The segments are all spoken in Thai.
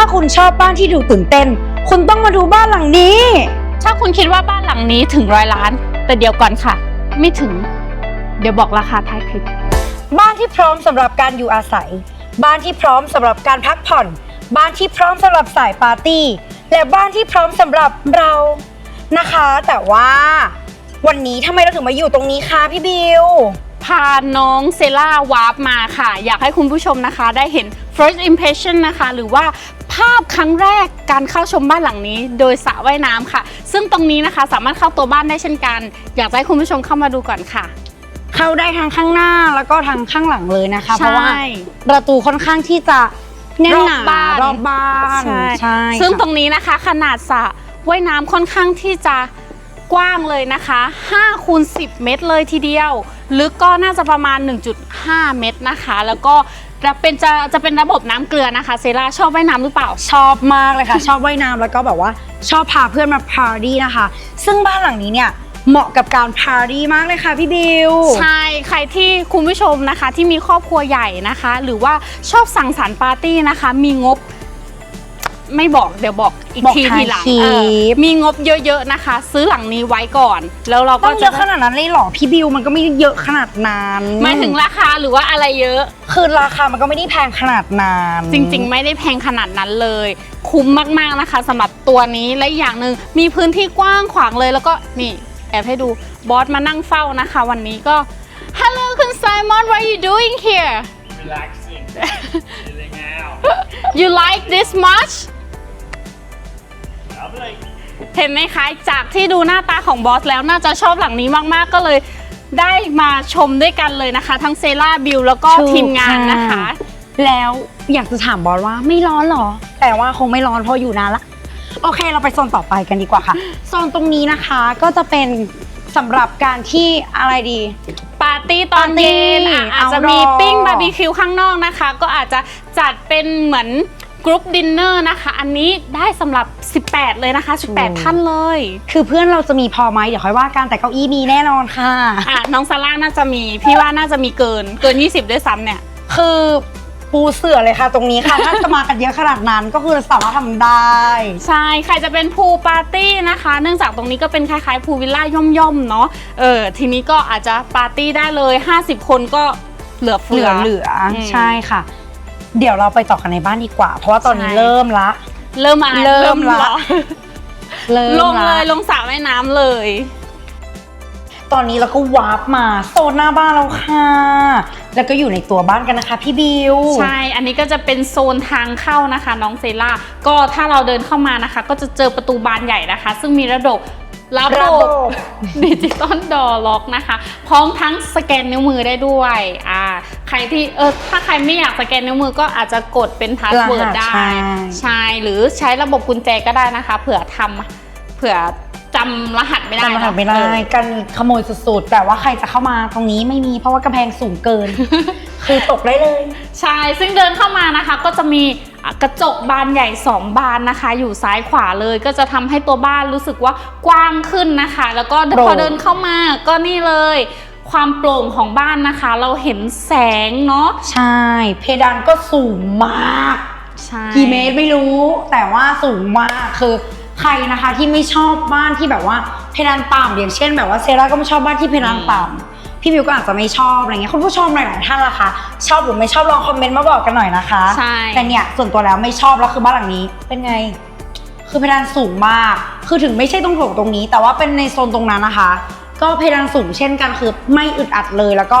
าคุณชอบบ้านที่ดูตื่นเต้น คุณต้องมาดูบ้านหลังนี้ ถ้าคุณคิดว่าบ้านหลังนี้ถึงร้อยล้าน แต่เดี๋ยวก่อนค่ะ ไม่ถึง เดี๋ยวบอกราคาท้ายคลิป บ้านที่พร้อมสำหรับการอยู่อาศัย บ้านที่พร้อมสำหรับการพักผ่อน บ้านที่พร้อมสำหรับสายปาร์ตี้ และบ้านที่พร้อมสำหรับเรานะคะ แต่ว่า วันนี้ทำไมเราถึงมาอยู่ตรงนี้คะพี่บิว พาน้องเซล่าวาร์ปมาค่ะ อยากให้คุณผู้ชมนะคะ ได้เห็น first impression นะคะ หรือว่าภาพครั้งแรกการเข้าชมบ้านหลังนี้ โดยสระว่ายน้ำค่ะ ซึ่งตรงนี้นะคะสามารถเข้าตัวบ้านได้เช่นกัน อยากให้คุณผู้ชมเข้ามาดูก่อนค่ะเข้าได้ทางข้างหน้าแล้วก็ทางข้างหลังเลยนะคะ เพใช่ราะว่าประตูค่อนข้างที่จะแน่นหนารอบบ้านรอบบ้านใช่ใช่ซึ่งตค่ะรงนี้นะคะ ขนาดสระว่ายน้ำค่อนข้างที่จะกว้างเลยนะคะ5คูณ10 เมตรเลยทีเดียว ลึกก็น่าจะประมาณ 1.5 เมตรนะคะ แล้วก็จะเป็นจะจะเป็นระบบน้ำเกลือนะคะ เซราชอบว่ายน้ำหรือเปล่า ชอบมากเลยค่ะ ชอบว่ายน้ำแล้วก็แบบว่าชอบพาเพื่อนมาปาร์ตี้นะคะ ซึ่งบ้านหลังนี้เนี่ยเหมาะกับการปาร์ตี้มากเลยค่ะพี่บิว ใช่ ใครที่คุณผู้ชมนะคะที่มีครอบครัวใหญ่นะคะ หรือว่าชอบสั่งสรรค์ปาร์ตี้นะคะ มีงบ ไม่บอกเดี๋ยวบอกอีกบอกทีท้ายทีหลังคลิป เออมีงบเยอะๆนะคะ ซื้อหลังนี้ไว้ก่อน แล้วเราต้ก็องเยจะอะขนาดนั้นเลยเหรอพี่บิวมันก็ไม่ได้เยอะขนาดนั้นหมายถึงราคาหรือว่าอะไรเยอะ คือราคามันก็ไม่ได้แพงขนาดนั้นจริงๆ ไม่ได้แพงขนาดนั้นเลย คุ้มมากๆนะคะสำหรับตัวนี้และอีกอย่างหนึ่งมีพื้นที่กว้างขวางเลยแล้วก็นี่แอบให้ดูบอสมานั่งเฝ้านะคะ วันนี้ก็ Hello คุณไซมอน what are you doing here relaxing, chilling out. you like this much Lovely. เห็นไหมคะ จากที่ดูหน้าตาของบอสแล้วน่าจะชอบหลังนี้มากๆ ก็เลยได้มาชมด้วยกันเลยนะคะ ทั้งเซล่าบิลแล้วก็ถูกทีมงานนะคะแล้วอยากจะถามบอสว่าไม่ร้อนเหรอ แต่ว่าคงไม่ร้อนเพราะอยู่นานละ โอเคเราไปโซนต่อไปกันดีกว่าค่ะ โซนตรงนี้นะคะก็จะเป็นสำหรับการที่อะไรดี ปาร์ตี้ตอนเย็นอะปาร์ตี้อาจจะมี outdoor ปิ้งบาร์บีคิวข้างนอกนะคะ ก็อาจจะจัดเป็นเหมือน กรุ๊ปดินเนอร์นะคะ อันนี้ได้สำหรับ 18 เลยนะคะ 18 ท่านเลยคือเพื่อนเราจะมีพอไหมเดี๋ยวค่อยว่ากันแต่เก้าอี้มีแน่นอนค่ะ อะน้องซาร่าน่าจะมี พี่ว่าน่าจะมีเกินเกิน 20 ด้วยซ้ำเนี่ย คือปูเสือเลยค่ะตรงนี้ค่ะ ถ้าจะมากันเยอะขนาดนั้นก็คือสามารถทำได้ ใช่ ใครจะเป็นพูลปาร์ตี้นะคะ เนื่องจากตรงนี้ก็เป็นคล้ายๆพูลวิลล่าย่อมๆเนาะเออทีนี้ก็อาจจะปาร์ตี้ได้เลย 50 คนก็เหลือเหเฟืลืออ เหลืออืมใช่ค่ะ เดี๋ยวเราไปต่อกันในบ้านดีกว่า เพราะว่าตอนนี้ใช่ เริ่มละ เริ่มอะไรเริ่มละหอเริ่มลงเลยละลงสระว่ายน้ำเลย ตอนนี้เราก็วาร์ปมาโซนหน้าบ้านแล้วค่ะ แล้วก็อยู่ในตัวบ้านกันนะคะ พี่บิว ใช่ อันนี้ก็จะเป็นโซนทางเข้านะคะ น้องเซล่า ก็ถ้าเราเดินเข้ามานะคะ ก็จะเจอประตูบานใหญ่นะคะ ซึ่งมีระบบ ระระบบบบ ดิจิตอลดอล็อกนะคะ พร้อมทั้งสแกนนิ้วมือได้ด้วยอ่าใครที่เออถ้าใครไม่อยากสแกนนิ้วมือก็อาจจะกดเป็นพาสเวิร์ดรหัสได้ใช่ใช่หรือใช้ระบบกุญแจก็ได้นะคะ เผื่อทำเผื่อจำรหัสไม่ได้จำรหัสเนอะไม่ได้เออกันขโมยสุดๆ แต่ว่าใครจะเข้ามาตรงนี้ไม่มีเพราะว่ากำแพงสูงเกิน คือตกได้เลย ใช่ ซึ่งเดินเข้ามานะคะก็จะมีอะ กระจกบานใหญ่ 2 บานนะคะ อยู่ซ้ายขวาเลยก็จะทำให้ตัวบ้านรู้สึกว่ากว้างขึ้นนะคะ แล้วก็โปร่งพอเดินเข้ามาก็นี่เลยความโปร่งของบ้านนะคะ เราเห็นแสงเนาะใช่ เพดานก็สูงมากใช่กี่เมตรไม่รู้ แต่ว่าสูงมากคือใครนะคะที่ไม่ชอบบ้านที่แบบว่าเพดานต่ำอย่างเช่น แบบว่าเซราก็ไม่ชอบบ้านที่เพดานต่ำ พี่มิวก็อาจจะไม่ชอบอะไรเงี้ยคุณผู้ชมหลายๆท่านล่ะคะ ชอบหรือไม่ชอบลองคอมเมนต์มาบอกกันหน่อยนะคะใช่ แต่เนี่ยส่วนตัวแล้วไม่ชอบแล้วคือบ้านหลังนี้เป็นไง คือเพดานสูงมาก คือถึงไม่ใช่ตรงโถงตรงนี้ แต่ว่าเป็นในโซนตรงนั้นนะคะ ก็เพดานสูงเช่นกันคือไม่อึดอัดเลยแล้วก็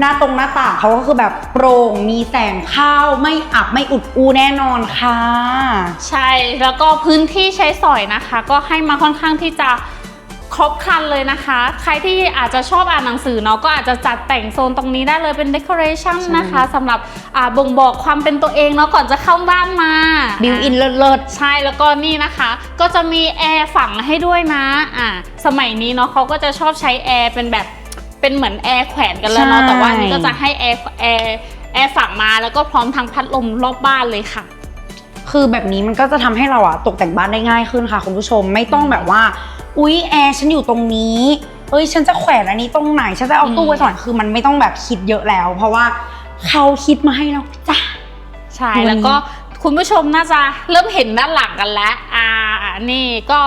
หน้าตรงหน้าต่างเขาก็คือแบบโปร่งมีแสงเข้าไม่อับไม่อุดอูแน่นอนค่ะ ใช่ แล้วก็พื้นที่ใช้สอยนะคะ ก็ให้มาค่อนข้างที่จะ ครบครันเลยนะคะ ใครที่อาจจะชอบอ่านหนังสือเนาะก็อาจจะจัดแต่งโซนตรงนี้ได้เลยเป็น decoration นะคะสำหรับอ่าบ่งบอกความเป็นตัวเองเนาะก่อนจะเข้าบ้านมาบิวอินเลิศใช่แล้วก็นี่นะคะ ก็จะมีแอร์ฝังให้ด้วยนะอ่าสมัยนี้เนาะเขาก็จะชอบใช้แอร์เป็นแบบเป็นเหมือนแอร์แขวนกันแล้วเนาะแต่ว่าอันนี้ก็จะให้แอร์แอร์แอร์ฝังมาแล้วก็พร้อมทั้งพัดลมรอบบ้านเลยค่ะๆคือแบบนี้มันก็จะทำให้เราอะตกแต่งบ้านได้ง่ายขึ้นค่ะคุณผู้ชมไม่ต้องแบบว่า อุ๊ยแอร์ฉันอยู่ตรงนี้เอ้ยฉันจะแขวนอันนี้ตรงไหนฉันจะเอาตู้ไว้ตรงไหนคือมันไม่ต้องแบบคิดเยอะแล้ว เพราะว่าเขาคิดมาให้เราจ้ะใช่วันนี้แล้วก็คุณผู้ชมน่าจะเริ่มเห็นด้านหลังกันแล้ว อ่า นี่ก็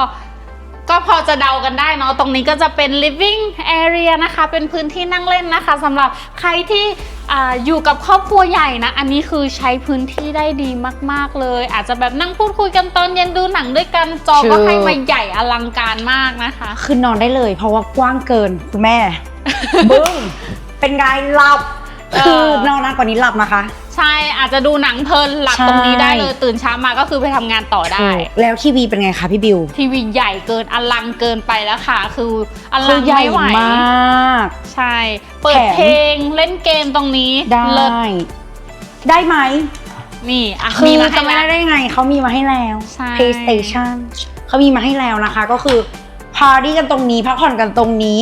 ก็พอจะเดากันได้เนาะตรงนี้ก็จะเป็น living area นะคะ เป็นพื้นที่นั่งเล่นนะคะสำหรับใครที่อ่าอยู่กับครอบครัวใหญ่นะ อันนี้คือใช้พื้นที่ได้ดีมาก ๆ เลย อาจจะแบบนั่งพูดคุยกันตอนเย็นดูหนังด้วยกันจอก็ให้มาใหญ่อลังการมากนะคะ คือนอนได้เลยเพราะว่ากว้างเกินคุณแม่บึ้งเป็นไงหลับ เออคือนอนนานกว่านี้หลับนะคะ ใช่อาจจะดูหนังเพลินหลับใช่ ตรงนี้ได้เลยตื่นเช้ามาก็คือไปทำงานต่อได้ถูกแล้วทีวีเป็นไงคะพี่บิวทีวีใหญ่เกินอลังเกินไปแล้วค่ะ คืออคืลัองใหญ่ไม่ไหวมาก ใช่ เปิดแถม เพลงเล่นเกมตรงนี้ได้เลิศได้ไหมนี่อะคืมีอมาจะให้ไม่แล้วได้ได้ไงเขามีมาให้แล้ว ใช่ PlayStation เขามีมาให้แล้วนะคะ ก็คือพาร์ตี้กันตรงนี้พักผ่อนกันตรงนี้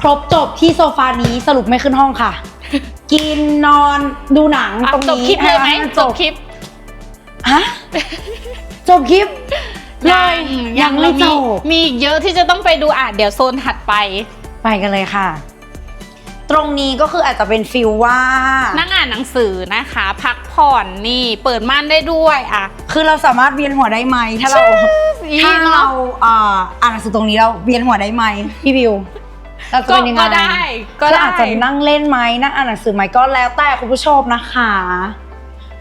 ครบจบที่โซฟานี้สรุปไม่ขึ้นห้องค่ะ กินนอนดูหนังอะตรงจบนี้คลิปเลยไหมให้นจบคลิปฮะจบคลิปยังยังไม่เราจบมีอีกเยอะที่จะต้องไปดูอะเดี๋ยวโซนถัดไป ไปกันเลยค่ะ ตรงนี้ก็คืออาจจะเป็นฟิลว่านั่งอ่านหนังสือนะคะ พักผ่อนนี่เปิดม่านได้ด้วยอะ คือเราสามารถเวียนหัวได้ไหมถ้าเราถ้าเนาะเราอ่าอ่านหนังสือตรงนี้เราเวียนหัวได้ไหมพี่บิว เราจะก็เป็นยังไงก็ได้ก็คือได้อาจจะนั่งเล่นไหมนั่งอ่านหนังสือไหมก็แล้วแต่คุณผู้ชมนะคะ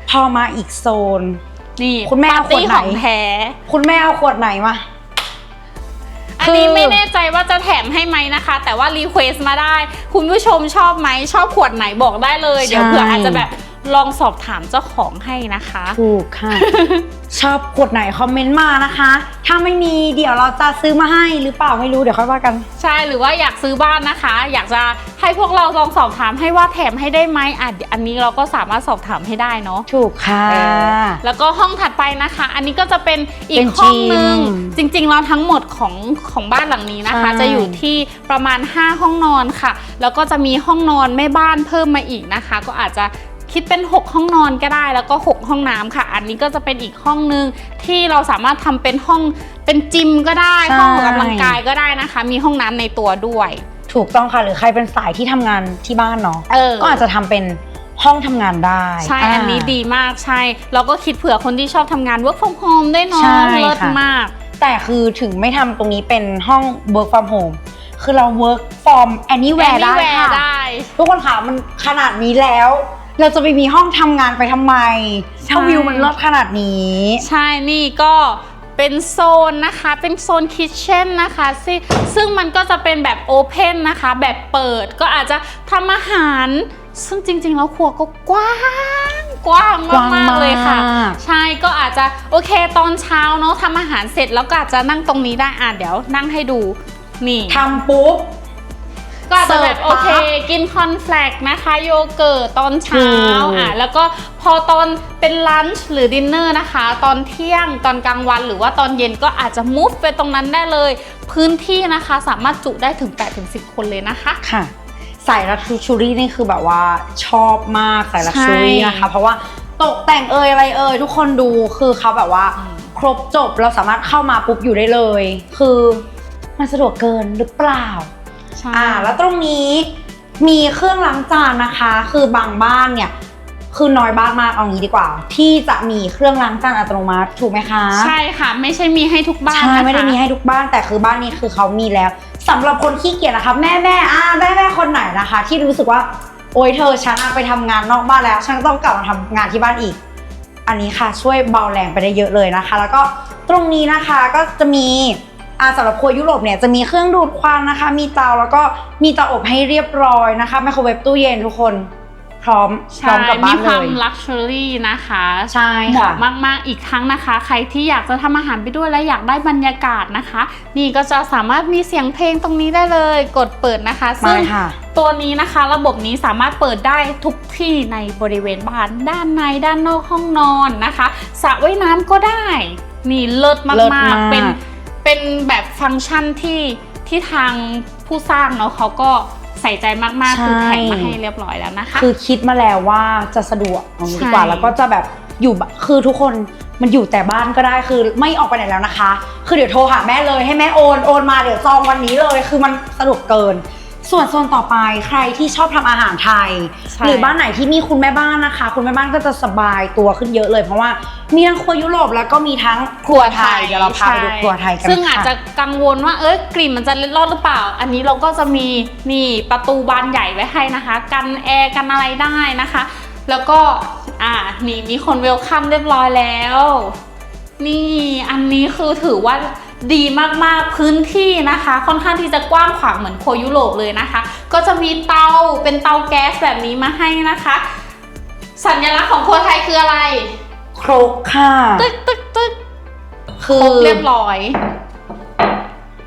พอมาอีกโซน นี่คุณแม่เอาปาร์ตี้ขวดไหนของแท้คุณแม่เอาขวดไหนมา อันนี้คือ ไม่แน่ใจว่าจะแถมให้ไหมนะคะ แต่ว่ารีเควสต์มาได้ คุณผู้ชมชอบไหมชอบขวดไหนบอกได้เลย เดี๋ยวใช่เผื่ออาจจะแบบ ลองสอบถามเจ้าของให้นะคะ ถูกค่ะ ชอบขวดไหนคอมเมนต์มานะคะ ถ้าไม่มีเดี๋ยวเราจะซื้อมาให้หรือเปล่าไม่รู้เดี๋ยวค่อยว่ากัน ใช่หรือว่าอยากซื้อบ้านนะคะ อยากจะให้พวกเราลองสอบถามให้ว่าแถมให้ได้ไหมอะอันนี้เราก็สามารถสอบถามให้ได้เนาะ ถูกค่ะ เออแล้วก็ห้องถัดไปนะคะ อันนี้ก็จะเป็นอีเป็กนห้องหนึ่งจิมจริงๆแล้วทั้งหมดของของบ้านหลังนี้นะคะ ใช่ จะอยู่ที่ประมาณ 5 ห้องนอนค่ะ แล้วก็จะมีห้องนอนแม่บ้านเพิ่มมาอีกนะคะ ก็อาจจะ คิดเป็น 6 ห้องนอนก็ได้แล้วก็ 6 ห้องน้ำค่ะ อันนี้ก็จะเป็นอีกห้องหนึงที่เราสามารถทำเป็นห้องเป็นจิมก็ได้ใช่ห้องออกกำลังกายก็ได้นะคะ มีห้องน้ำในตัวด้วย ถูกต้องค่ะหรือใครเป็นสายที่ทำงานที่บ้านเนาะเออก็อาจจะทำเป็นห้องทำงานได้ ใช่าอันนี้ดีมากใช่แล้วก็คิดเผื่อคนที่ชอบทำงาน work from home ได้เนาะใช่เลิศค่ะมาก แต่คือถึงไม่ทำตรงนี้เป็นห้อง work from home คือเรา work from anywhere ได้ Anywhere ค่ะได้ ทุกคนค่ะมันขนาดนี้แล้ว เราจะไปมีห้องทำงานไปทำไมใช่ถ้าวิวมันเลิศขนาดนี้ ใช่นี่ก็เป็นโซนนะคะ เป็นโซนคิทเช่นนะคะซึ่งซึ่งมันก็จะเป็นแบบโอเพนนะคะ แบบเปิดก็อาจจะทำอาหาร ซึ่งจริงๆ แล้วครัวก็กว้าง กว้างกว้างมากๆเลยค่ะมากใช่ก็อาจจะโอเคตอนเช้าเนาะทำอาหารเสร็จแล้วก็อาจจะนั่งตรงนี้ได้อะเดี๋ยวนั่งให้ดูนี่ ทำปุ๊บ ก็อาจจะแบบเสิร์ฟโอเคปั๊บกินคอนแฟลกนะคะโยเกิร์ตตอนเช้าถูกอะแล้วก็พอตอนเป็นลันช์หรือดินเนอร์นะคะ ตอนเที่ยงตอนกลางวัน หรือว่าตอนเย็นก็อาจจะมุฟไปตรงนั้นได้เลย พื้นที่นะคะสามารถจุได้ถึง8-10 คนเลยนะคะค่ะสายลักชูรี่นี่คือแบบว่าชอบมากสายลักชูรี่ใช่นะคะ เพราะว่าตกแต่งเอ่ยอะไรเอ่ยทุกคนดูคือเขาแบบว่าอืมครบจบเราสามารถเข้ามาปุ๊บอยู่ได้เลย คือมันสะดวกเกินหรือเปล่า ใช่ อ่า แล้วตรงนี้มีเครื่องล้างจานนะคะ คือบางบ้านเนี่ยคือน้อยบ้านมากเอางี้ดีกว่า ที่จะมีเครื่องล้างจานอัตโนมัติถูกไหมคะใช่ค่ะ ไม่ใช่มีให้ทุกบ้านใช่นะคะไม่ได้มีให้ทุกบ้านแต่คือบ้านนี้คือเขามีแล้วสำหรับคนขี้เกียจนะคะ แม่แม่อ่าแม่แม่คนไหนนะคะ ที่รู้สึกว่าโอ๊ยเธอฉันอะไปทำงานนอกบ้านแล้ว ฉันก็ต้องกลับมาทำงานที่บ้านอีก อันนี้ค่ะช่วยเบาแรงไปได้เยอะเลยนะคะ แล้วก็ตรงนี้นะคะก็จะมี อ่าสำหรับครัวยุโรปเนี่ยจะมีเครื่องดูดควันนะคะ มีเตาแล้วก็มีเตาอบให้เรียบร้อยนะคะไมโครเวฟตู้เย็นทุกคนพร้อมพใช่ร้อมกลับบ้ามีนคเลวามยลักชัวรี่นะคะใช่เหค่ะมาะมากๆอีกครั้งนะคะ ใครที่อยากจะทำอาหารไปด้วยและอยากได้บรรยากาศนะคะ นี่ก็จะสามารถมีเสียงเพลงตรงนี้ได้เลย กดเปิดนะคะมาซึ่งค่ะตัวนี้นะคะ ระบบนี้สามารถเปิดได้ทุกที่ในบริเวณบ้านด้านในด้านนอกห้องนอนนะคะสระว่ายน้ำก็ได้ นี่เลิศเลิศมามากกๆเป็น เป็นแบบฟังก์ชันที่ที่ทางผู้สร้างเนาะเขาก็ใส่ใจมากๆ คือแถมมาให้เรียบร้อยแล้วนะคะ คือคิดมาแล้วว่าจะสะดวกเอางี้ดีกว่าใช่แล้วก็จะแบบอยู่บคือทุกคนมันอยู่แต่บ้านก็ได้คือไม่ออกไปไหนแล้วนะคะ คือเดี๋ยวโทรหาแม่เลยให้แม่โอนโอนมาเดี๋ยวจองวันนี้เลย คือมันสะดวกเกิน ส่วนโซนต่อไปใครที่ชอบทำอาหารไทย ใช่ หรือบ้านไหนที่มีคุณแม่บ้านนะคะ คุณแม่บ้านก็จะสบายตัวขึ้นเยอะเลย เพราะว่ามีทั้งครัวยุโรปแล้วก็มีทั้งครัวไทยเดี๋ยวเราพาไปดูครัวไทยกันซึ่งอาจค่จะกังวลว่าเอ้ยกลิ่นมันจะเล็ดรอดหรือเปล่า อันนี้เราก็จะมีนี่ประตูบานใหญ่ไว้ให้นะคะ กันแอร์กันอะไรได้นะคะ แล้วก็อ่านี่มีคนเวลคัมเรียบร้อยแล้ว นี่อันนี้คือถือว่า ดีมากๆพื้นที่นะคะ ค่อนข้างที่จะกว้างขวางเหมือนโครัวยุโรปเลยนะคะ ก็จะมีเตาเป็นเตาแก๊สแบบนี้มาให้นะคะ สัญลักษณ์ของครัวไทยคืออะไร ครกค่ะ ตึ๊กตึ๊กตึ๊กคืครอบเรียบร้อย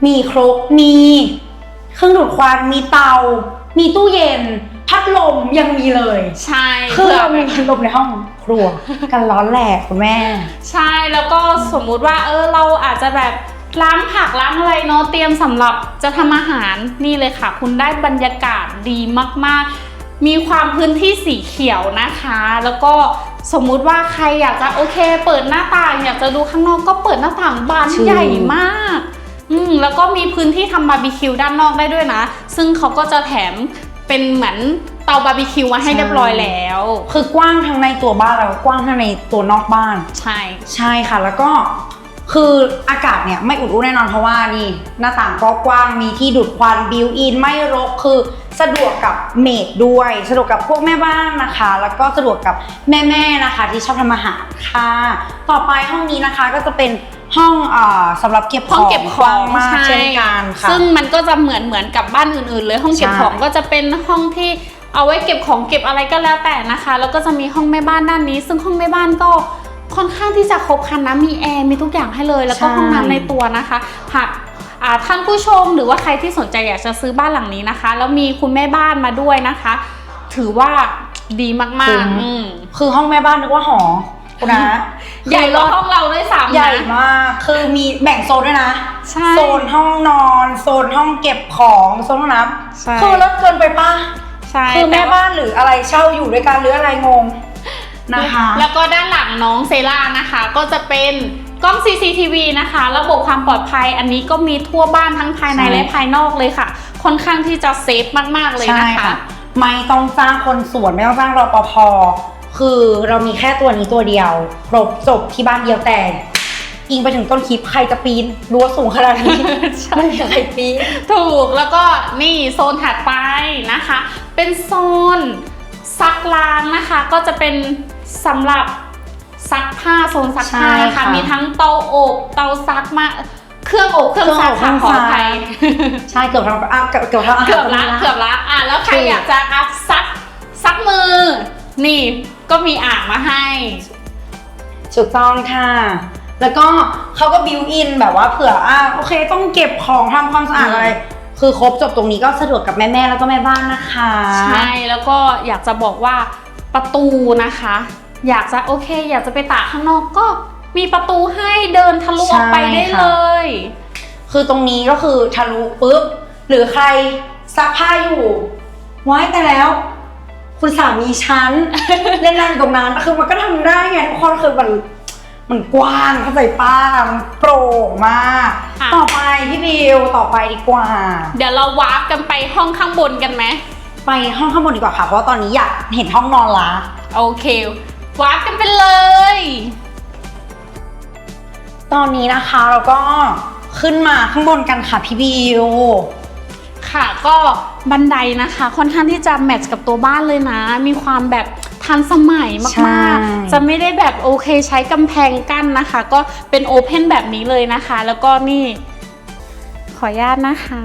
มีครกมีเครื่องดูดควันมีเตา มีตู้เย็นพัดลมยังมีเลย ใช่คือเผื่อเราแบมีบพัดลมในห้องครัว กันร้อนแหลกคุณแม่ ใช่แล้วก็สมมุติว่าเออเราอาจจะแบบ ล้างผักล้างอะไรเนาะเตรียมสำหรับจะทำอาหารนี่เลยค่ะ คุณได้บรรยากาศดีมาก ๆ มีความพื้นที่สีเขียวนะคะ แล้วก็สมมุติว่าใครอยากจะโอเค เปิดหน้าต่างอยากจะดูข้างนอกก็เปิดหน้าต่างบานชื่อใหญ่มากอืมแล้วก็มีพื้นที่ทำบาร์บีคิวด้านนอกได้ด้วยนะ ซึ่งเขาก็จะแถมเป็นเหมือนเตาบาร์บีคิวมาให้เรียบร้อยแล้ว คือกว้างทั้งในตัวบ้านแล้วก็กว้างทั้งในตัวนอกบ้าน ใช่ ใช่ค่ะ แล้วก็ คืออากาศเนี่ยไม่อุดอู้แน่นอนเพราะว่านี่หน้าต่างก็กว้างมีที่ดูดควันบิวอินไม่รกคือสะดวกกับเมดด้วย สะดวกกับพวกแม่บ้านนะคะ แล้วก็สะดวกกับแม่ๆนะคะ ที่ชอบทำอาหารค่ะ ต่อไปห้องนี้นะคะก็จะเป็นห้องเอ่อสำหรับเก็บขห้อองงเก็บขกว้าองงมากใช่เช่นกันค่ะซึ่งมันก็จะเหมือนเหมือนกับบ้านอื่นๆ เลยห้องเก็บใช่ของก็จะเป็นห้องที่เอาไว้เก็บของเก็บอะไรก็แล้วแต่นะคะ แล้วก็จะมีห้องแม่บ้านด้านนี้ ซึ่งห้องแม่บ้านก็ ค่อนข้างที่จะครบครันนะมีแอร์มีทุกอย่างให้เลย แล้วก็ห้องน้ำในตัวนะคะหากอ่าท่านผู้ชมหรือว่าใครที่สนใจอยากจะซื้อบ้านหลังนี้นะคะ แล้วมีคุณแม่บ้านมาด้วยนะคะ ถือว่าดีมากคุ้มๆอืมคือห้องแม่บ้านนึกว่าหอคุณนะใหญ่กว่าห้องเราด้วยซ้ำนะใหญ่มากคือมีแบ่งโซนด้วยนะใช่โซนห้องนอน โซนห้องเก็บของโซนห้องน้ใช่ำคือเลิศเกินไปป่ะใช่คือแม่ต่ว่บ้านหรืออะไรเช่าอยู่ด้วยกันหรืออะไรงง นะคะ แล้วก็ด้านหลังน้องเซล่านะคะ ก็จะเป็นกล้อง CCTV นะคะ ระบบความปลอดภัยอันนี้ก็มีทั่วบ้านทั้งภายในใช่ และภายนอกเลยค่ะ ค่อนข้างที่จะเซฟมากๆเลยใช่นะคะค่ะไม่ต้องจ้างคนสวนไม่ต้องจ้างรปภคือเรามีแค่ตัวนี้ตัวเดียวครบจบที่บ้านเดียวแต่อิงไปถึงต้นคลิปใครจะปีนรั้วสูงขนาดนี้ ใช่ ไม่มีใครปีน ถูกแล้วก็นี่โซนถัดไปนะคะ เป็นโซนซักล้างนะคะ ก็จะเป็น สำหรับซักผ้าโซนซักผ้าใช่นะคะค่ะมีทั้งเตาอบเตาซักมาเครื่องอบเครื่องซักเครื่ค่ะองขอบอเครื่องซัก อภัยใช่เกือบทั้งอะเกือบเกือบทั้งอาหารเกือบละตรงนี้เกือบละอะแล้วใครถูกอยากจะอัพซักซักมือ นี่ก็มีอ่างมาให้ ถูกต้องค่ะ แล้วก็เขาก็บิวอินแบบว่าเผื่ออะโอเค ต้องเก็บของทำความสะอาดอืมอะไร คือครบจบตรงนี้ก็สะดวกกับแม่ๆแล้วก็แม่บ้านนะคะ ใช่แล้วก็อยากจะบอกว่าประตูนะคะ อยากจะโอเค อยากจะไปตากข้างนอกก็มีประตูให้เดินทะลุออกไปได้เลย คือตรงนี้ก็คือทะลุปุ๊บ หรือใครซักผ้าอยู่ไว้แต่แล้ว คุณสามีฉันเล่นนั่นตรงนั้นคือมันก็ทำได้ไงทุกคนคือมันมันกว้างเข้าใจป้ามันโปร่งมากอะต่อไปพี่บิวต่อไปดีกว่า เดี๋ยวเราวาร์ปกันไปห้องข้างบนกันไหมไปห้องข้างบนดีกว่าค่ะ เพราะว่าตอนนี้อยากเห็นห้องนอนละโอเค วาร์ปกันไปเลย ตอนนี้นะคะเราก็ขึ้นมาข้างบนกันค่ะพี่บิว ค่ะก็บันไดนะคะ ค่อนข้างที่จะแมทช์กับตัวบ้านเลยนะ มีความแบบทันสมัยใช่ มากๆ จะไม่ได้แบบโอเคใช้กำแพงกั้นนะคะ ก็เป็นโอเพนแบบนี้เลยนะคะ แล้วก็นี่ ขออนุญาตนะคะ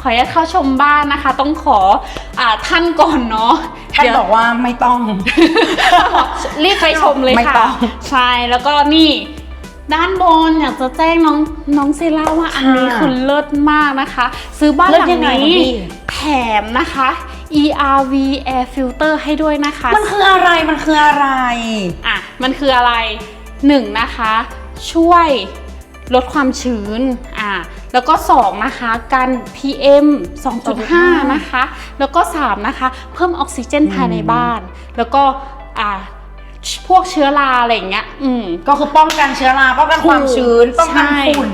ขออนุญาตเข้าชมบ้านนะคะ ต้องขออาท่านก่อนเนาะท่านเดี๋ยวบอกว่าไม่ต้องรีบไปชมเลยไม่ค่ะต้องใช่แล้วก็นี่ด้านบนอยากจะแจ้งน้องน้องเซล่าว่าอันนี้ค่ะคือเลิศมากนะคะ ซื้อบ้านเลิหศลังยังไงนี้คะพี่แถมนะคะ ERV Air Filter ให้ด้วยนะคะ มันคืออะไรมันคืออะไรอะมันคืออะไรหนึ่งนะคะ ช่วย ลดความชื้นอะแล้วก็สองนะคะกัน PM 2.5 นะคะ แล้วก็สามนะคะ เพิ่มออกซิเจนภายในบ้าน แล้วก็อะพวกเชื้อราอะไรอย่างเงี้ยอืมก็คือป้องกันเชื้อราป้องกันความชื้นถูกป้องกันใช่ฝุ่น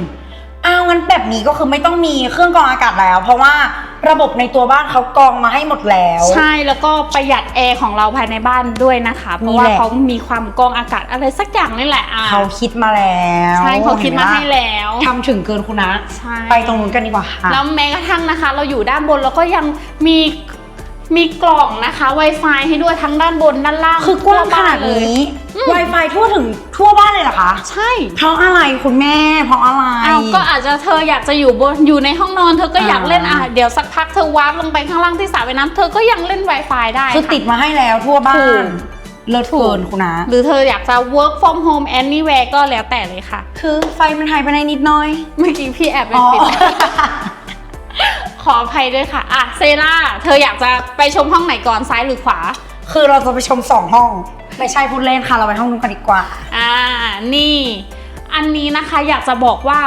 อ้าวงั้นแบบนี้ก็คือไม่ต้องมีเครื่องกรองอากาศแล้ว เพราะว่า ระบบในตัวบ้านเขากรองมาให้หมดแล้ว ใช่แล้วก็ประหยัดแอร์ของเราภายในบ้านด้วยนะคะ เพราะว่านี่แหละเขามีความกรองอากาศอะไรสักอย่างนี่แหละอะเขาคิดมาแล้วใช่เขาคิดมาให้แล้วทำถึงเกินคุณนะใช่ไปตรงนู้นกันดีกว่าค่ะแล้วแม้กระทั่งนะคะ เราอยู่ด้านบนแล้วก็ยังมี มีกล่องนะคะ Wi-Fi ให้ด้วยทั้งด้านบนด้านล่างคือกว้างขนาดทั่วบ้เลยนี้อืม Wi-Fi ทั่วถึงทั่วบ้านเลยเหรอคะ ใช่ เพราะอะไรคุณแม่ เพราะอะไรอ้าวก็อาจจะเธออยากจะอยู่บนอยู่ในห้องนอนเธอก็อยากเล่นอ่าอะเดี๋ยวสักพักเธอวาร์ปลงไปข้างล่างที่สระว่ายน้ำเธอก็ยังเล่น Wi-Fi ได้คือค่ะติดมาให้แล้วทั่วบ้าถูนกเลิศเกินคุณนะ หรือเธออยากจะ work from home anywhere ก็แล้วแต่เลยค่ะ คือไฟมันหายไปในนิดหน้อย เมื่อกี้พี่แอบไปอ๋อปิด ขออภัยด้วยค่ะ อะ เซล่า เธออยากจะไปชมห้องไหนก่อน ซ้ายหรือขวา คือเราจะไปชมสองห้อง ไม่ใช่พูดเล่นค่ะ เราไปห้องนู้นกันดีกว่า อ่า นี่ อันนี้นะคะอยากจะบอกว่า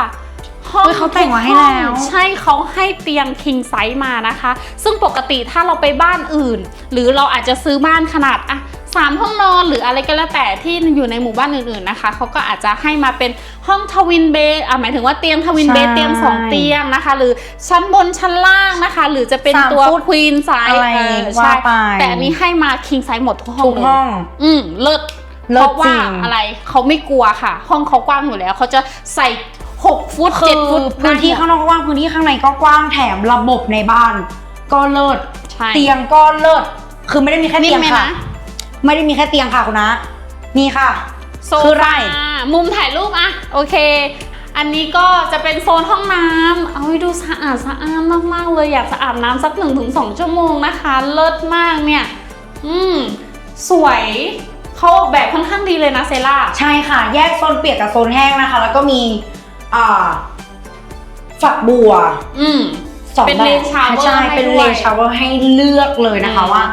ห้องเฮ้ยเขาแต่งมาให้แล้วห้องใช่เขาให้เตียง king size มานะคะ ซึ่งปกติถ้าเราไปบ้านอื่น หรือเราอาจจะซื้อบ้านขนาดอะ สามห้องนอนหรืออะไรก็แล้วแต่ที่อยู่ในหมู่บ้านอื่นๆนะคะเขาก็อาจจะให้มาเป็นห้องทวินเบดอะหมายถึงว่าเตียงทวินเบดใช่เตียงสองเตียงนะคะ หรือชั้นบนชั้นล่างนะคะ หรือจะเป็นสามตัวฟุตควีนไซส์อะไรเออว่าใช่ไปแต่อันนี้ให้มา king size หมดทุกห้องทุกเลยห้องอืมเลิศเลิเพศราะว่าจริงอะไรเขาไม่กลัวค่ะ ห้องเขากว้างอยู่แล้วเขาจะใส่6ฟุตคือ7ฟุตพื้นที่ข้างนอกก็กว้างพื้นที่ข้างในก็กว้างแถมระบบในบ้าน ก็เลิศใช่เตียงก็เลิศคือไม่ได้มีแค่นิ่เตียมงไหมค่ะนะ ไม่ได้มีแค่เตียงค่ะคุณนะนี่ค่ะ โซคือไร ฟามุมถ่ายรูปอะโอเค อันนี้ก็จะเป็นโซนห้องน้ำเอาให้ดูสะอาดสะอ้านมากๆเลยอยากจะอาบน้ำสัก1นถึงสชั่วโมงนะคะ เลิศมากเนี่ย อืม สวยเขาออกแบบค่อนข้างดีเลยนะเซล่า ใช่ค่ะ แยกโซนเปียกกับโซนแห้งนะคะ แล้วก็มีอ่าฝักบัว อืม สองเป็นแบบเลนชาวเวอร์ใช่ ให้เป็นด้เลวยนชาวเวอร์ให้เลือกเลยนะคะอืมว่า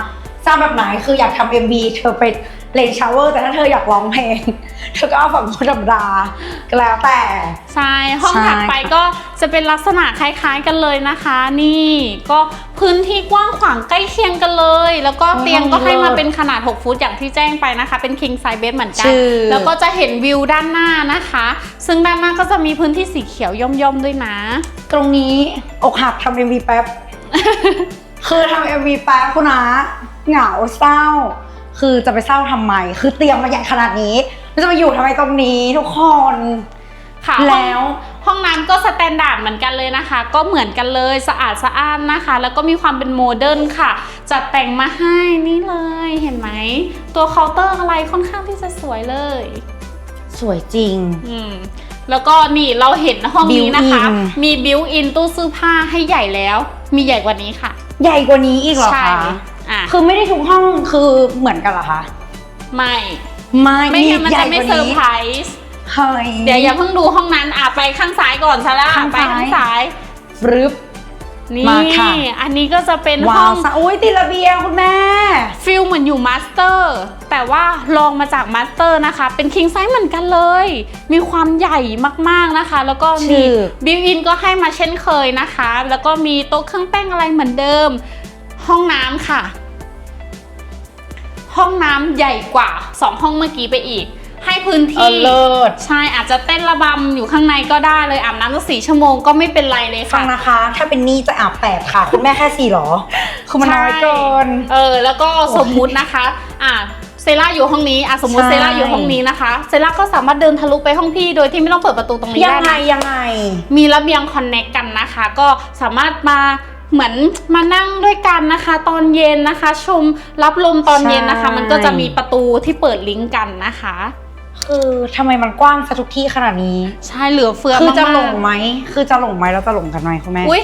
สร้างแบบไหนคืออยากทำ MV เธอไปเลนชาวเวอร์แต่ถ้าเธออยากร้องเพลง เธอก็เอาฝักบัวธรรมดาก็แล้วแต่ ใช่ ห้องใช่ถัดไปก็จะเป็นลักษณะคล้ายๆกันเลยนะคะ นี่ก็พื้นที่กว้างขวางใกล้เคียงกันเลย แล้วก็เตียงก็ให้มาเป็นขนาด 6 ฟุตอย่างที่แจ้งไปนะคะ เป็น king size bed เหมือนกันชื่อแล้วก็จะเห็นวิวด้านหน้านะคะ ซึ่งด้านหน้าก็จะมีพื้นที่สีเขียวย่อมๆด้วยนะ ตรงนี้อกหักทำ MV แป๊บคือทำ MV แป๊บคุณนะ เหงาเศร้า คือจะไปเศร้าทำไม คือเตียงมาใหญ่ขนาดนี้แล้วจะมาอยู่ทำไมตรงนี้ทุกคน ค่ะแล้ว ห้องน้ำก็สแตนดาร์ดเหมือนกันเลยนะคะ ก็เหมือนกันเลยสะอาดสะอ้านนะคะ แล้วก็มีความเป็นโมเดิร์นค่ะ จัดแต่งมาให้นี่เลยเห็นไหม ตัวเคาน์เตอร์อะไรค่อนข้างที่จะสวยเลย สวยจริง อืมแล้วก็นี่เราเห็นห้องนี้นะคะ Built-in มีบิวอินตู้เสื้อผ้าให้ใหญ่แล้ว มีใหญ่กว่านี้ค่ะ ใหญ่กว่านี้อีกเหรอใช่ คะ อะคือไม่ได้ทุกห้องคือเหมือนกันเหรอคะ ไม่ไม่ไม่งั้นมันใหญ่จะไม่กว่าเซอร์นี้ไพรส์เฮ้ยเดี๋ยวอย่าเพิ่งดูห้องนั้นอะไปข้างซ้ายก่อนซาร่าข้างไปซ้ายข้างซ้ายฟรึบนี่มาค่ะอันนี้ก็จะเป็นห้ว้าอวงสะโอ้ยติดระเบียงคุณแม่ฟิลเหมือนอยู่มาสเตอร์แต่ว่าลองมาจากมาสเตอร์นะคะ เป็นคิงไซส์เหมือนกันเลย มีความใหญ่มากๆนะคะ แล้วก็ชื่มีอบิวอินก็ให้มาเช่นเคยนะคะ แล้วก็มีโต๊ะเครื่องแป้งอะไรเหมือนเดิม ห้องน้ำค่ะ ห้องน้ำใหญ่กว่า2ห้องเมื่อกี้ไปอีก ให้พื้นเออที่เลิศใช่อาจจะเต้นระบำอยู่ข้างในก็ได้เลยอาบน้ำสักสี่ชั่วโมงก็ไม่เป็นไรเลยฟัค่ะ งนะคะ ถ้าเป็นนี่จะอาบแปดค่ะ คุณแม่แค่สี่หรอ คือมันน้อยเกินเออ แล้วก็สมมุตินะคะ อะเซล่าอยู่ห้องนี้ อะสมมุติใช่ เซล่าอยู่ห้องนี้นะคะ เซล่าก็สามารถเดินทะลุไปห้องพี่โดยที่ไม่ต้องเปิดประตูตรงนี้ยังได้ไงนะยังไง มีระเบียงคอนเน็กกันนะคะ ก็สามารถมา เหมือนมานั่งด้วยกันนะคะ ตอนเย็นนะคะ ชมรับลมตอนเย็นนะคะใช่มันก็จะมีประตูที่เปิดลิงก์กันนะคะคือทำไมมันกว้างซะทุกที่ขนาดนี้ ใช่เหลือเฟือคือจะมากๆหลงไหม คือจะหลงไหมเราจะหลงกันไหมคุณแม่อุ้ย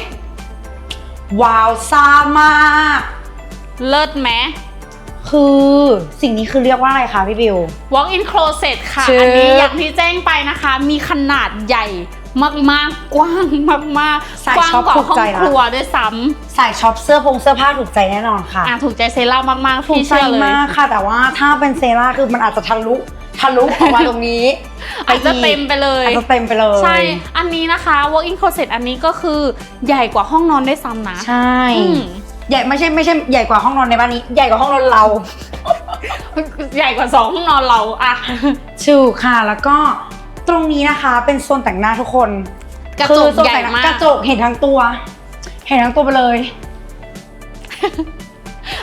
ว้าวซ่ามาก เลิศไหมคือสิ่งนี้คือเรียกว่าอะไรคะพี่บิว walk in closet ค่ะชื่ออัอันนี้อย่างที่แจ้งไปนะคะ มีขนาดใหญ่ มากๆ กว้างมากสายๆกว้างช็อปกว่าถูกห้อใจงละครัวด้วยซ้สายช็อปเสื้อผงเสื้อผ้าถูกใจแน่นอนค่ะำอะถูกใจเซล่ามากๆถูกพี่ใจเชื่อเลย มากค่ะ แต่ว่าถ้าเป็นเซราคือมันอาจจะทะลุทะลุออกมาตรงนี้อาจจะเต็มไปเลย อาจจะเต็มไปเลย ใช่ อันนี้นะคะ walk in closet อันนี้ก็คือใหญ่กว่าห้องนอนด้วยซ้ำนะใช่ อืมใหญ่ไม่ใช่ไม่ใช่ใหญ่กว่าห้องนอนในบ้านนี้ ใหญ่กว่าห้องนอนเราใหญ่กว่าสองห้องนอนเราอะถูกค่ะ แล้วก็ ตรงนี้นะคะ เป็นโซนแต่งหน้าทุกคนกระจคืกอโซนใหญ่แต่งน้มาก กระจกเห็นทั้งตัว เห็นทั้งตัวไปเลย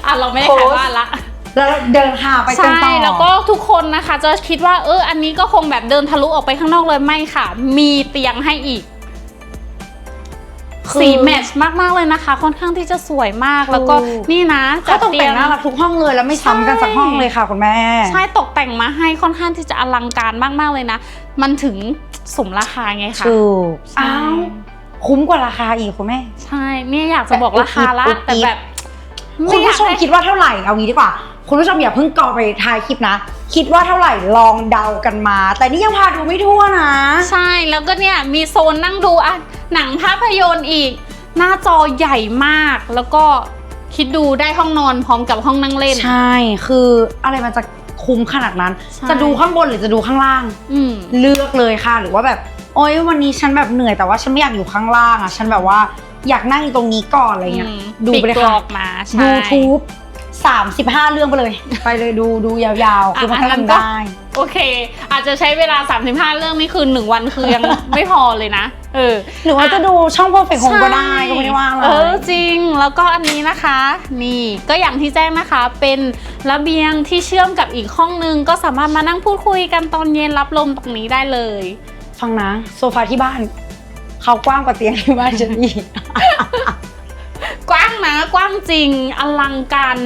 อะเราไม่ได้โพขายสต์บ้านละ แล้วเดินหาไปกันใช่ต่อ แล้วก็ทุกคนนะคะ จะคิดว่าเอออันนี้ก็คงแบบเดินทะลุออกไปข้างนอกเลยไม่ค่ะ มีเตียงให้อีกคือสีแมทช์มากๆเลยนะคะ ค่อนข้างที่จะสวยมากแล้วก็ถูก นี่นะเขาตกแต่งน่ารักทุกห้องเลยแล้วไม่ซ้ำกันสักห้องเลยค่ะคุณแม่ ใช่ตกแต่งมาให้ค่อนข้างที่จะอลังการมากๆเลยนะ มันถึงสมราคาไงคะถูกใช่อ้าวคุ้มกว่าราคาอีกคุณแม่ ใช่เนี่ยอยากจะบอกราคาละอุ๊บอิ๊บแต่แบบคุณผู้ชมไอยากให้คิดว่าเท่าไหร่เอางี้ดีกว่า คุณผู้ชมอย่าเพิ่งกอไปทายคลิปนะ คิดว่าเท่าไหร่ลองเดากันมา แต่นี่ยังพาดูไม่ทั่วนะ ใช่แล้วก็เนี่ยมีโซนนั่งดูอะหนังภาพยนตร์อีก หน้าจอใหญ่มากแล้วก็คิดดูได้ห้องนอนพร้อมกับห้องนั่งเล่น ใช่ คืออะไรมันจะ คุ้มขนาดนั้น ใช่ จะดูข้างบนหรือจะดูข้างล่าง อืม เลือกเลยค่ะ หรือว่าแบบ โอ๊ยวันนี้ฉันแบบเหนื่อยแต่ว่าฉันไม่อยากอยู่ข้างล่างอะ ฉันแบบว่าอยากนั่งอยู่ตรงนี้ก่อนอะไรเงี้ยอืมดูไปเลยปิดตัวค่ะ ออกมาใช่ ยูทูบสามสิบห้าเรื่องไปเลย ไปเลยดูดูยาวๆ คือมันอะอันนั้นทำก็ ได้ โอเค อาจจะใช้เวลา 35 เรื่องนี่คือหนึ่งวันคือยัง ไม่พอเลยนะ เออหรือว่าจะดูช่อง Perfect Home ก็ได้ก็ไม่ได้ว่าอะไร เออจริงแล้วก็อันนี้นะคะ นี่ก็อย่างที่แจ้งนะคะ เป็นระเบียงที่เชื่อมกับอีกห้องนึง ก็สามารถมานั่งพูดคุยกันตอนเย็นรับลมตรงนี้ได้เลย ฟังนะ โซฟาที่บ้าน เขากว้างกว่าเตียงที่บ้านฉันอีกกว้างนะกว้างจริงอลังการ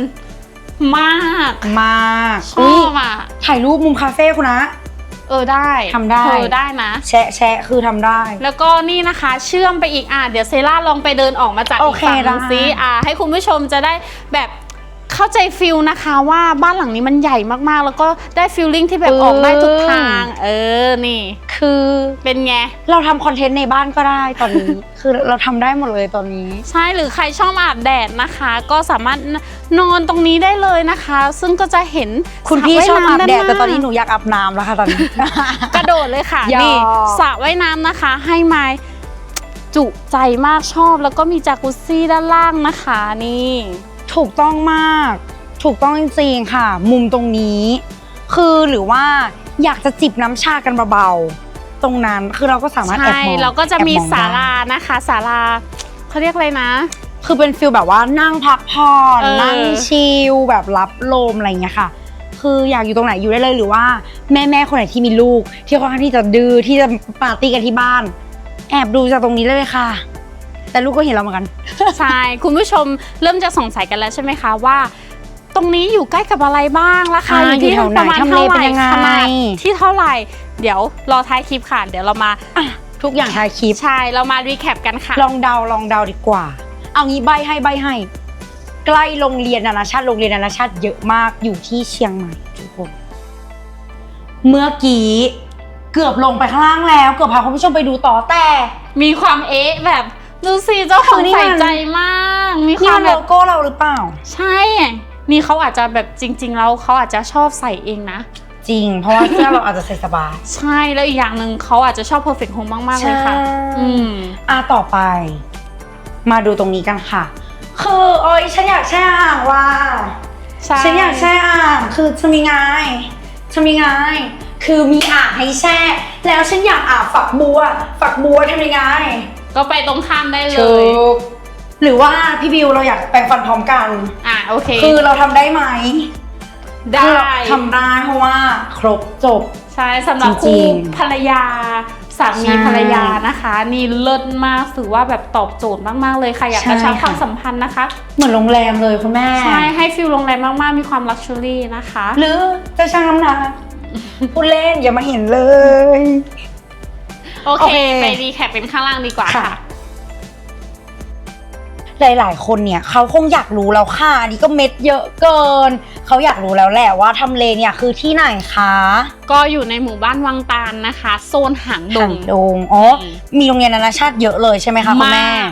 มากมากชอุ๊อยบอะถ่ายรูปมุมคาเฟ่คุณนะ เออได้ทำได้ เออได้นะ แชะแชะคือทำได้ แล้วก็นี่นะคะเชื่อมไปอีกอะเดี๋ยวเซล่าลองไปเดินออกมาจากโออีกเคฝั่งหนึงได้ ซิอะให้คุณผู้ชมจะได้แบบ เข้าใจฟิลนะคะว่าบ้านหลังนี้มันใหญ่มากๆ แล้วก็ได้ฟิลลิ่งที่แบบออกได้ทุกทาง เออนี่คือเป็นไง เราทำคอนเทนต์ในบ้านก็ได้ตอนนี้ คือเราทำได้หมดเลยตอนนี้ ใช่หรือใครชอบอาบแดดนะคะ ก็สามารถนอนตรงนี้ได้เลยนะคะ ซึ่งก็จะเห็นคุณพี่สระชอบว่ยอาบน้ำแดดาแต่ตอนนี้หนูอยากอาบน้ำแล้วค่ะตอนนี้ กระโดดเลยค่ะหยอกนี่สระว่ายน้ำนะคะ ให้ไม้จุใจมากชอบแล้วก็มีจากุซซี่ด้านล่างนะคะนี่ ถูกต้องมาก ถูกต้องจริงๆค่ะ มุมตรงนี้ คือหรือว่าอยากจะจิบน้ำชากันเบาๆตรงนั้นคือเราก็สามารถแอบใช่มองแล้วก็จะมีแอบองศาได้ลานะคะศาลาเขาเรียกอะไรนะ คือเป็นฟิลแบบว่านั่งพักผ่อนเออ นั่งชิลแบบรับลมอะไรอย่างเงี้ยค่ะ คืออยากอยู่ตรงไหนอยู่ได้เลยหรือว่าแม่แม่ๆคนไหนที่มีลูก ที่ค่อนข้างที่จะดื้อที่จะปาร์ตี้กันที่บ้าน แอบดูจากตรงนี้เลยค่ะ แต่ลูกก็เห็นเราเหมือนกัน ใช่คุณผู้ชมเริ่มจะสงสัยกันแล้วใช่ไหมคะว่า ตรงนี้อยู่ใกล้กับอะไรบ้างราคาอ่าอยู่ที่อยู่แถวไหนประมาณทำเลเท่าไหเป็นร่ยังไงขนาดที่เท่าไหร่ เดี๋ยวรอท้ายคลิปค่ะ เดี๋ยวเรามาอะทุกอย่างทายคลิปใช่เรามารีแคปกันค่ะ ลองเดาลองเดาดีกว่า เอางี้ใบให้ใบให้ ใกล้โรงเรียนนานาชาติโรงเรียนนานาชาติเยอะมากอยู่ที่เชียงใหม่ทุกคนเมื่อกี้เกือบลงไปข้างล่างแล้ว เกือบพาคุณผู้ชมไปดูต่อแต่ มีความเอ๊ะแบบ ดูสิเจ้าของคือนี่ใส่มันใจมาก มีคนี่วามมันแบโลบโก้เราหรือเปล่า ใช่ นี่เขาอาจจะแบบจริง ๆ แล้วเขาอาจจะชอบใส่เองนะ จริง เพราะว่าเสื้อเราอาจจะใส่สบาย ใช่แล้วอีกอย่างหนึ่งเขาอาจจะชอบ perfect home มาก ๆ เลยค่ะ ใช่ อืม อะต่อไป มาดูตรงนี้กันค่ะ คือโอ้ยฉันอยากแช่อ่างว่าใช่ฉันอยากแช่อ่างคือจะมีไงจะมีไงคือมีอ่างให้แช่ แล้วฉันอยากอาบฝักบัว ฝักบัวทำยังไง ก็ไปตรงข้ามได้เลถูย กหรือว่าพี่บิวเราอยากแปรงฟันพร้อมกัน อะโอเค คือเราทำได้ไหมได้คือเราทำได้เพราะว่าครบจบ ใช่สำหรับจริคู่งๆภรรยาสามีใช่ภรรยานะคะ นี่เลิศมากถือว่าแบบตอบโจทย์มาก ๆ เลยค่ะ อยากกระชับใช่คค่ะ วามสัมพันธ์นะคะ เหมือนโรงแรมเลยคุณแม่ ใช่ให้ฟิลโรงแรมมาก ๆ มีความลักชัวรี่นะคะ หรือจะชั่งน้ำหนักพูดเล่นอย่ามาเห็นเลย โอโอเคเค ไปรีแคปเป็นข้างล่างดีกว่าค่ะค่ะ หลายๆ คนเนี่ยเขาคงอยากรู้แล้วค่ะอันนี้ก็เม็ดเยอะเกิน เขาอยากรู้แล้วแหละว่าทำเลเนี่ยคือที่ไหนคะ ก็อยู่ในหมู่บ้านวังตาลนะคะ โซนหางดหางง ดงอ๋อมีโรงเรียนนานาชาติเยอะเลยใช่ไหมคะคุณแม่มาก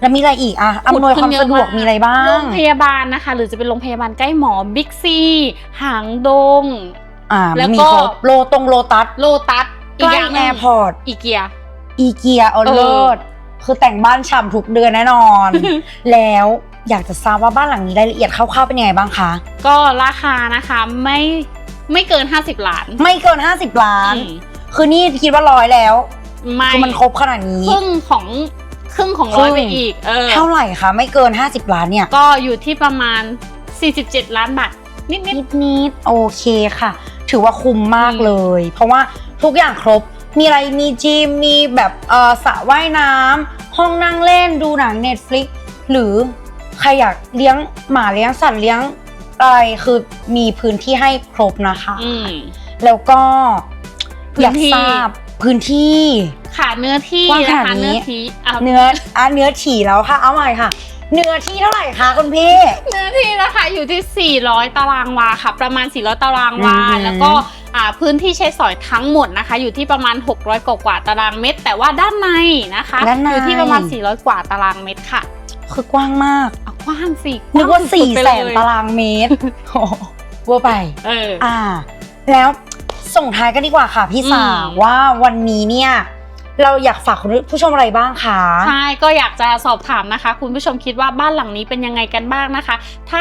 แล้วมีอะไรอีกอะอำนวยความสะดวกมีอะไรบ้าโรง งพยาบาลนะคะ หรือจะเป็นโรงพยาบาลใกล้หมอบิ๊กซี หางดง อ่าแล้วมีก็ ครบโลตรงโลตัส โลตัส ใกล้แอร์พอร์ตอีเกีย อีเกียเอาเออเลิศคือแต่งบ้านฉ่ำทุกเดือนแน่นอน แล้วอยากจะทราบว่าบ้านหลังนี้รายละเอียดคร่าวๆเป็นยังไงบ้างคะ ก็ราคานะคะไม่ไม่เกิน 50ล้านไม่เกิน 50 ล้าน อืมคือนี่คิดว่าร้อยแล้ว ไม่คือมันครบขนาดนี้ ครึ่งของครึ่งของร้อยครึ่งไปอีกเออเท่าไหร่คะ ไม่เกิน 50 ล้านเนี่ย ก็อยู่ที่ประมาณ 47 ล้านบาทนิดนิด นิดๆโอเคค่ะ ถือว่าคุ้มมากเลย เพราะว่า ทุกอย่างครบ มีอะไรมีจิมมีแบบเอ่อสระว่ายน้ำห้องนั่งเล่นดูหนัง Netflix หรือใครอยากเลี้ยงหมาเลี้ยงสัตว์เลี้ยงอะไรคือมีพื้นที่ให้ครบนะคะๆอืม แล้วก็พื้อนยากที่ ทราบพื้นที่ค่ะเนื้อที่กว้างขนะนาคะดนี้ เนื้อที่อะเนื้ออะเนื้อถี่แล้วค่ะเอาใหม่ค่ะ เนื้อที่เท่าไหร่คะคุณพี่ เนื้อที่นะคะอยู่ที่ 400 ตารางวาค่ะ ประมาณ 400 ตารางวา อือหือแล้วก็อ่า พื้นที่ใช้สอยทั้งหมดนะคะ อยู่ที่ประมาณ 600 กว่ากว่าตารางเมตร แต่ว่าด้านในนะคะ ด้านใน อยู่ที่ประมาณ 400 กว่าตารางเมตรค่ะ คือกว้างมากเอากว้างสินึกว่าสุสี่ดๆไปแสเลยนตารางเมตรโอ้โหเวอร์ไปเอออ่า แล้วส่งท้ายกันดีกว่าค่ะพี่สาอืมว่าวันนี้เนี่ย เราอยากฝากคุณผู้ชมอะไรบ้างคะ ใช่ก็อยากจะสอบถามนะคะ คุณผู้ชมคิดว่าบ้านหลังนี้เป็นยังไงกันบ้างนะคะ ถ้า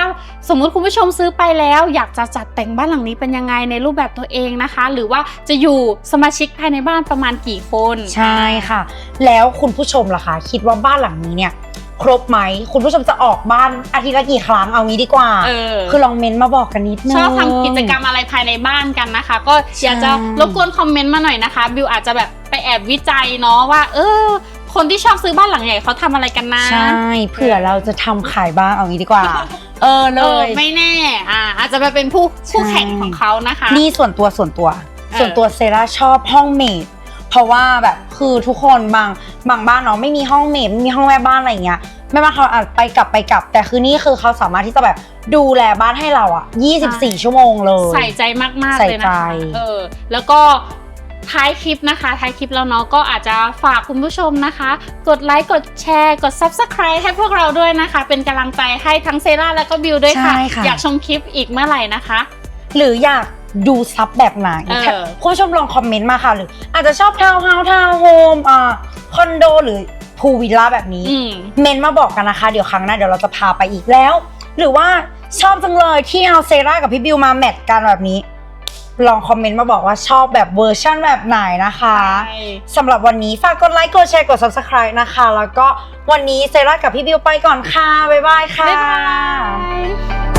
สมมุติคุณผู้ชมซื้อไปแล้ว อยากจะจัดแต่งบ้านหลังนี้เป็นยังไงในรูปแบบตัวเองนะคะ หรือว่าจะอยู่สมาชิกภายในบ้านประมาณกี่คน ใช่ค่ะ แล้วคุณผู้ชมล่ะคะ คิดว่าบ้านหลังนี้เนี่ย ครบไหม คุณผู้ชมจะออกบ้านอาทิตย์ละกี่ครั้งเอางี้ดีกว่า เออ คือลองเมนต์มาบอกกันนิดนึง ชอบทำกิจกรรมอะไรภายในบ้านกันนะคะ ก็อยากจะใช่ รบกวนคอมเมนต์มาหน่อยนะคะ บิวอาจจะแบบไปแอบวิจัยเนาะว่า เออ คนที่ชอบซื้อบ้านหลังใหญ่เขาทำอะไรกันนะใช่เผื่อเราจะทำขายบ้างเอางี้ดีกว่า เออเลเออย ไม่แน่อ่าอาจจะไปเป็นผู้คู่แข่งของเขานะคะ นี่ส่วนตัวส่วนตัว เออ ส่วนตัวเซราชอบห้องเมด เพราะว่าแบบคือทุกคนบางบางบ้านเนาะไม่มีห้องเมดไม่มีห้องแม่บ้านอะไรอย่างเงี้ยแม่บ้านเขาอาจไปกลับไปกลับ แต่คือนี่คือเขาสามารถที่จะแบบดูแลบ้านให้เราอะ24 ชั่วโมงเลย ใส่ใจมากๆใส่เลยนะคะใจเออแล้วก็ท้ายคลิปนะคะท้ายคลิปแล้วเนาะก็อาจจะฝากคุณผู้ชมนะคะ กดไลค์กดแชร์ กด Subscribe ให้พวกเราด้วยนะคะ เป็นกำลังใจให้ทั้งเซราและก็บิวด้วยค่ะใช่ค่ะอยากชมคลิปอีกเมื่อไหร่นะคะ หรืออยาก ดูซับแบบไหนเออ คุณผู้ชมลองคอมเมนต์มาค่ะหรือ อาจจะชอบทาวน์เฮาส์ทาวน์โฮมอ่าคอนโดหรือพูวิลล่าแบบนี้ อืม เมนมาบอกกันนะคะ เดี๋ยวครั้งหน้าเดี๋ยวเราจะพาไปอีกแล้ว หรือว่าชอบจังเลยที่เอาเซรากับพี่บิวมาแมทกันแบบนี้ ลองคอมเมนต์มาบอกว่าชอบแบบเวอร์ชั่นแบบไหนนะคะใช่ สำหรับวันนี้ฝากกดไลค์กดแชร์กด subscribe นะคะ แล้วก็วันนี้เซรากับพี่บิวไปก่อนค่ะ บ๊ายบายค่ะ บ๊ายบาย